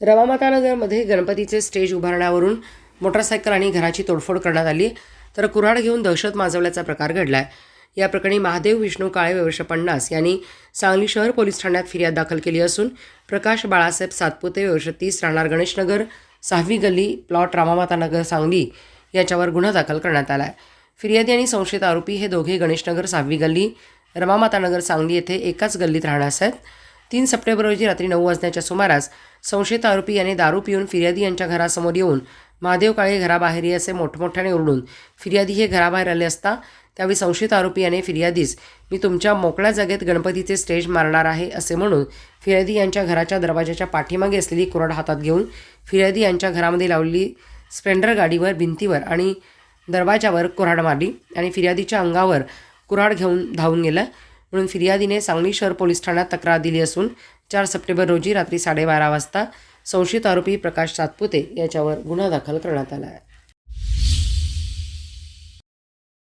रमामातानगरमध्ये गणपतीचे stage उभारण्यावरून motorcycle आणि घराची तोडफोड करण्यात आली. तर कुऱ्हाड घेऊन दहशत माजवल्याचा प्रकार घडला आहे या प्रकरणी महादेव विष्णू काळे वर्ष पन्नास यांनी सांगली शहर पोलीस ठाण्यात फिर्याद दाखल केली असून प्रकाश बाळासाहेब सातपुते वर्ष तीस राहणार गणेशनगर सहावी गल्ली प्लॉट रामामातानगर सांगली याच्यावर गुन्हा दाखल करण्यात आला आहे फिर्यादी आणि संशयित आरोपी हे दोघे गणेशनगर सहावी गल्ली रमामातानगर सांगली येथे एकाच गल्लीत राहण्यास आहेत. तीन सप्टेंबर रोजी रात्री नऊ वाजण्याच्या सुमारास संशयित आरोपी याने दारू पिऊन फिर्यादी यांच्या घरासमोर येऊन महादेव काळे घराबाहेर ये असे मोठमोठ्याने ओरडून फिर्यादी हे घराबाहेर आले असता त्यावेळी संशयित आरोपी याने फिर्यादीस मी तुमच्या मोकळ्या जागेत गणपतीचे स्टेज मारणार आहे असे म्हणून फिर्यादी यांच्या घराच्या दरवाजाच्या पाठीमागे असलेली कुऱ्हाड हातात घेऊन फिर्यादी यांच्या घरामध्ये लावलेली स्प्लेंडर गाडीवर भिंतीवर आणि दरवाजावर कुऱ्हाड मारली आणि फिर्यादीच्या अंगावर कुऱ्हाड घेऊन धावून गेलं. म्हणून फिर्यादीने सांगली शहर पोलीस ठाण्यात तक्रार दिली असून चार सप्टेंबर रोजी रात्री साडेबारा वाजता संशयित आरोपी प्रकाश सातपुते याच्यावर गुन्हा दाखल करण्यात आला आहे.